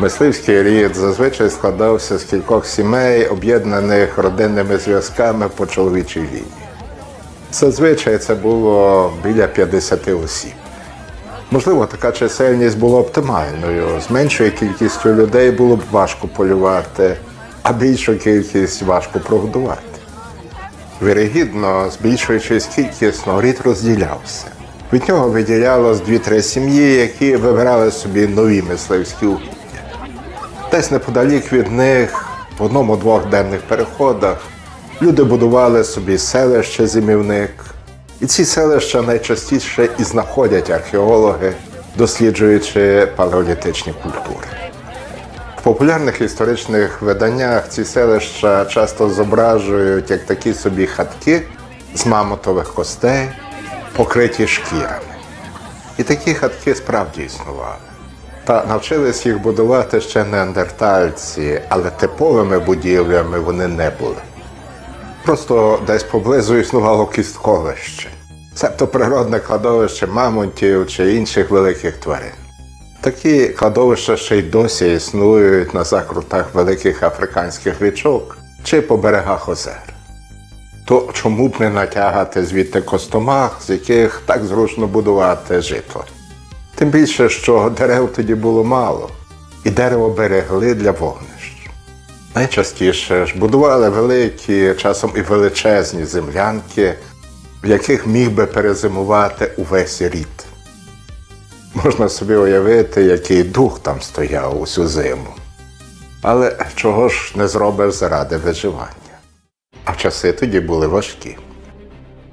Мисливський рід зазвичай складався з кількох сімей, об'єднаних родинними зв'язками по чоловічій лінії. Зазвичай це було біля 50 осіб. Можливо, така чисельність була оптимальною. З меншою кількістю людей було б важко полювати, а більшу кількість важко прогодувати. Вірогідно, збільшуючись кількісно, рід розділявся. Від нього виділялось дві-три сім'ї, які вибирали собі нові мисливські угіддя. Десь неподалік від них, в одному-двох денних переходах, люди будували собі селище зимівник. І ці селища найчастіше і знаходять археологи, досліджуючи палеолітичні культури. В популярних історичних виданнях ці селища часто зображують як такі собі хатки з мамотових костей, покриті шкірами. І такі хатки справді існували. Та навчились їх будувати ще неандертальці, але типовими будівлями вони не були. Просто десь поблизу існувало кістковище, себто природне кладовище мамонтів чи інших великих тварин. Такі кладовища ще й досі існують на закрутах великих африканських річок чи по берегах озер. То чому б не натягати звідти костомах, з яких так зручно будувати житло? Тим більше, що дерев тоді було мало, і дерево берегли для вогнищ. Найчастіше ж будували великі, часом і величезні землянки, в яких міг би перезимувати увесь рід. Можна собі уявити, який дух там стояв усю зиму. Але чого ж не зробиш заради виживання? А часи тоді були важкі.